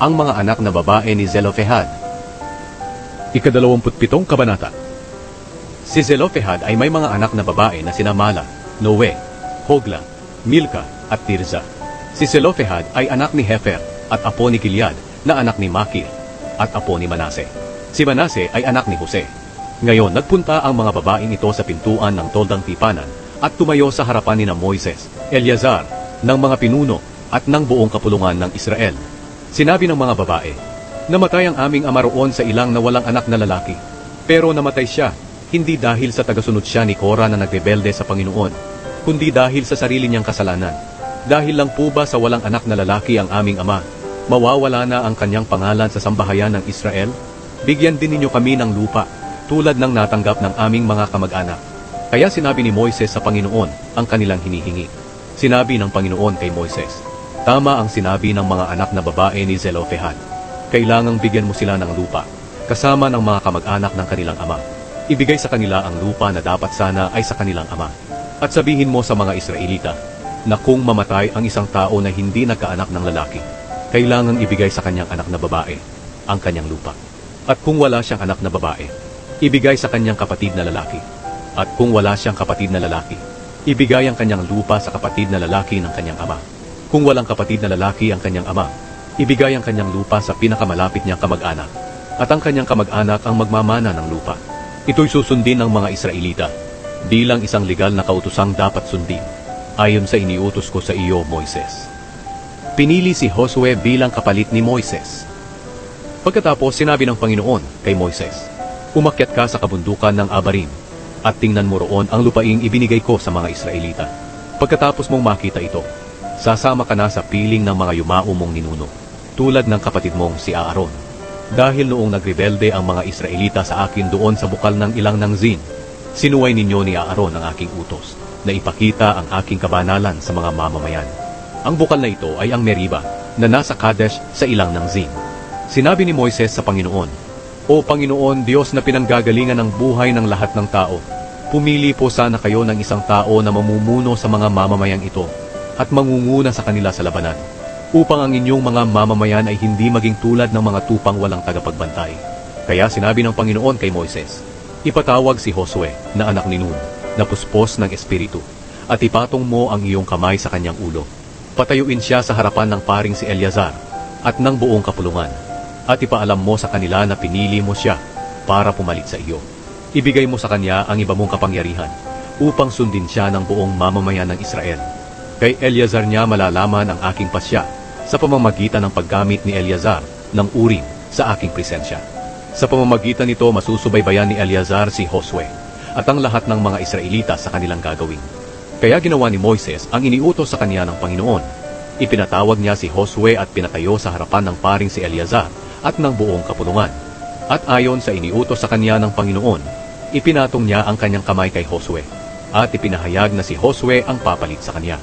ang mga anak na babae ni Zelofehad. Ikadalawamputpitong kabanata Si Zelofehad ay may mga anak na babae na sina Mala, Noe, Hogla, Milka at Tirza. Si Zelofehad ay anak ni Hefer at apo ni Gilead na anak ni Makir at apo ni Manase. Si Manase ay anak ni Jose. Ngayon nagpunta ang mga babaeng ito sa pintuan ng toldang tipanan at tumayo sa harapan ni na Moises, Eleazar, ng mga pinuno at ng buong kapulungan ng Israel. Sinabi ng mga babae, Namatay ang aming ama roon sa ilang na walang anak na lalaki. Pero namatay siya, hindi dahil sa tagasunod siya ni Cora na nagrebelde sa Panginoon, kundi dahil sa sarili niyang kasalanan. Dahil lang po ba sa walang anak na lalaki ang aming ama, mawawala na ang kanyang pangalan sa sambahayan ng Israel? Bigyan din ninyo kami ng lupa, tulad ng natanggap ng aming mga kamag-anak. Kaya sinabi ni Moises sa Panginoon ang kanilang hinihingi. Sinabi ng Panginoon kay Moises, Tama ang sinabi ng mga anak na babae ni Zelofehad. Kailangang bigyan mo sila ng lupa, kasama ng mga kamag-anak ng kanilang ama. Ibigay sa kanila ang lupa na dapat sana ay sa kanilang ama. At sabihin mo sa mga Israelita, na kung mamatay ang isang tao na hindi nagkaanak ng lalaki, kailangang ibigay sa kanyang anak na babae ang kanyang lupa. At kung wala siyang anak na babae, ibigay sa kanyang kapatid na lalaki. At kung wala siyang kapatid na lalaki, ibigay ang kanyang lupa sa kapatid na lalaki ng kanyang ama. Kung walang kapatid na lalaki ang kanyang ama, ibigay ang kanyang lupa sa pinakamalapit niyang kamag-anak. At ang kanyang kamag-anak ang magmamana ng lupa. Ito'y susundin ng mga Israelita, bilang isang legal na kautusang dapat sundin, ayon sa iniutos ko sa iyo, Moises. Pinili si Josue bilang kapalit ni Moises. Pagkatapos sinabi ng Panginoon kay Moises, Umakyat ka sa kabundukan ng Abarim, at tingnan mo roon ang lupaing ibinigay ko sa mga Israelita. Pagkatapos mong makita ito, sasama ka na sa piling ng mga yumao mong ninuno, tulad ng kapatid mong si Aaron. Dahil noong nagrebelde ang mga Israelita sa akin doon sa bukal ng ilang ng Zin, sinuway ninyo ni Aaron ang aking utos, na ipakita ang aking kabanalan sa mga mamamayan. Ang bukal na ito ay ang Meriba, na nasa Kadesh sa ilang ng Zin. Sinabi ni Moises sa Panginoon, O Panginoon, Diyos na pinanggagalingan ng buhay ng lahat ng tao, pumili po sana kayo ng isang tao na mamumuno sa mga mamamayang ito at mangunguna sa kanila sa labanan, upang ang inyong mga mamamayan ay hindi maging tulad ng mga tupang walang tagapagbantay. Kaya sinabi ng Panginoon kay Moises, Ipatawag si Josue na anak ni Nun, na puspos ng Espiritu, at ipatong mo ang iyong kamay sa kanyang ulo. Patayuin siya sa harapan ng paring si Eleazar at ng buong kapulungan, at ipaalam mo sa kanila na pinili mo siya para pumalit sa iyo. Ibigay mo sa kanya ang iba mong kapangyarihan upang sundin siya ng buong mamamayan ng Israel. Kay Eleazar niya malalaman ang aking pasya sa pamamagitan ng paggamit ni Eleazar ng urim sa aking presensya. Sa pamamagitan nito masusubaybayan ni Eleazar si Josue at ang lahat ng mga Israelita sa kanilang gagawin. Kaya ginawa ni Moises ang iniutos sa kanya ng Panginoon. Ipinatawag niya si Josue at pinatayo sa harapan ng paring si Eleazar at ng buong kapulungan. At ayon sa iniutos sa kanya ng Panginoon, ipinatong niya ang kanyang kamay kay Josue at ipinahayag na si Josue ang papalit sa kanya.